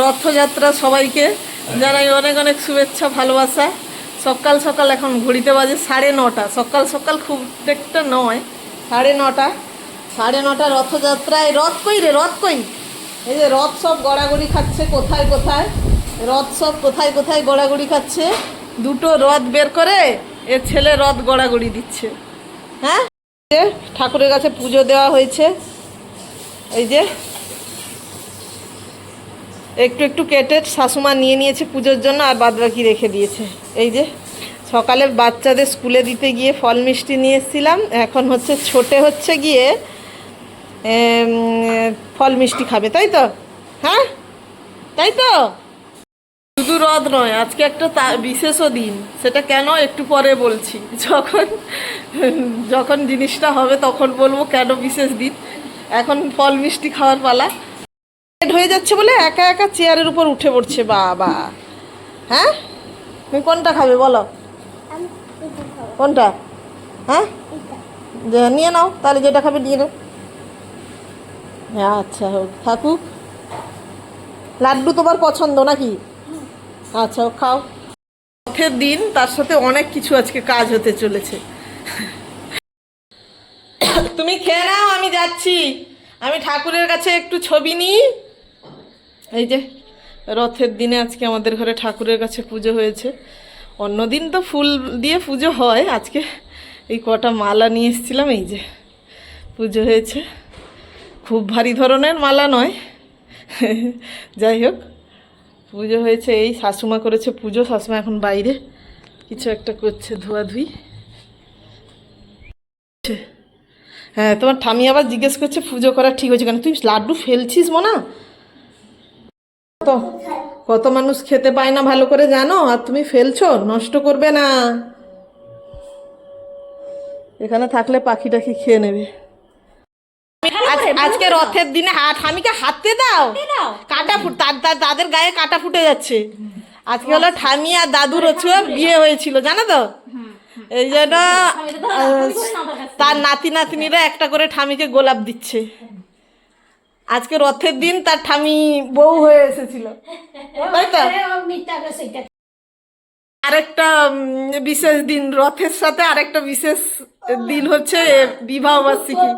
রথযাত্রা সবাইকে জানাই অনেক অনেক শুভেচ্ছা, ভালোবাসা। সকাল সকাল এখন ঘড়িতে বাজে সাড়ে নটা। সকাল সকাল খুব একটা নয়, সাড়ে নটা। সাড়ে নটা রথযাত্রায়। রথ কই রে, রথ কই? এই যে রথ সব গড়াগড়ি খাচ্ছে কোথায় কোথায়? রথ সব কোথায় কোথায় গড়াগড়ি খাচ্ছে? দুটো রথ বের করে এ ছেলে রথ গড়াগড়ি দিচ্ছে। হ্যাঁ? ঠাকুরের কাছে পুজো দেওয়া হয়েছে। এই যে একটু একটু কেটে শাশুমা নিয়ে নিয়েছে পুজোর জন্য আর বাদ বাকি রেখে দিয়েছে। এই যে, সকালে বাচ্চাদের স্কুলে দিতে গিয়ে ফল মিষ্টি নিয়ে এসেছিলাম। এখন হচ্ছে ছোটে হচ্ছে গিয়ে ফল মিষ্টি খাবে, তাই তো? হ্যাঁ? তাই তো? শুধু রদ নয়, আজকে একটা বিশেষও দিন। সেটা কেন একটু পরে বলছি। যখন যখন জিনিসটা হবে তখন বলব কেন বিশেষ দিন? এখন ফল মিষ্টি খাওয়ার পালা। লেট হয়ে যাচ্ছে বলে একা একা চেয়ারের উপর উঠে পড়ছে বাবা। হ্যাঁ? তুমি কোনটা খাবে বলো? কোনটা? হ্যাঁ? নিয়ে নাও, তাহলে যেটা খাবে নিয়ে নাও। হ্যাঁ আচ্ছা হোক, থাকুক। লাড্ডু তোমার পছন্দ নাকি? আচ্ছা খাও। রথের দিন, তার সাথে অনেক কিছু আজকে কাজ হতে চলেছে। তুমি খেয়ে নাও, আমি যাচ্ছি। আমি ঠাকুরের কাছে একটু ছবি নিই। এই যে, রথের দিনে আজকে আমাদের ঘরে ঠাকুরের কাছে পুজো হয়েছে। অন্যদিন তো ফুল দিয়ে পুজো হয়, আজকে এই কটা মালা নিয়ে এসেছিলাম, এই যে পুজো হয়েছে। খুব ভারী ধরনের মালা নয়। যাই হোক, পুজো হয়েছে, এই শাশুমা করেছে পুজো, শাশুমা এখন বাইরে। কিছু একটা করছে ধোয়াধুয়ি হ্যাঁ তোমার ঠামি আবার জিজ্ঞেস করছে, পুজো করা ঠিক হয়েছে কেন? তুই লাড্ডু ফেলছিস মনা? কত? কত মানুষ খেতে পায় না ভালো করে জানো? আর তুমি ফেলছো নষ্ট করবে না। এখানে থাকলে পাখি টাখি খেয়ে নেবে। আজ- আজকে রথের দিনে হাত ঠামিকে হাতে দাও। কাটা ফুট তাদের গায়ে কাটা ফুটে যাচ্ছে। আজকে হলো ঠামি আর দাদুর হচ্ছে বিয়ে হয়েছিল জানো তো? এই জন্য তার নাতি নাতনিরা একটা করে ঠামিকে গোলাপ দিচ্ছে। আজকে রথের দিন তার ঠামি বউ হয়ে এসেছিল। তাই তো? আরেকটা বিশেষ দিন রথের সাথে আরেকটা বিশেষ দিন হচ্ছে বিবাহ বার্ষিকী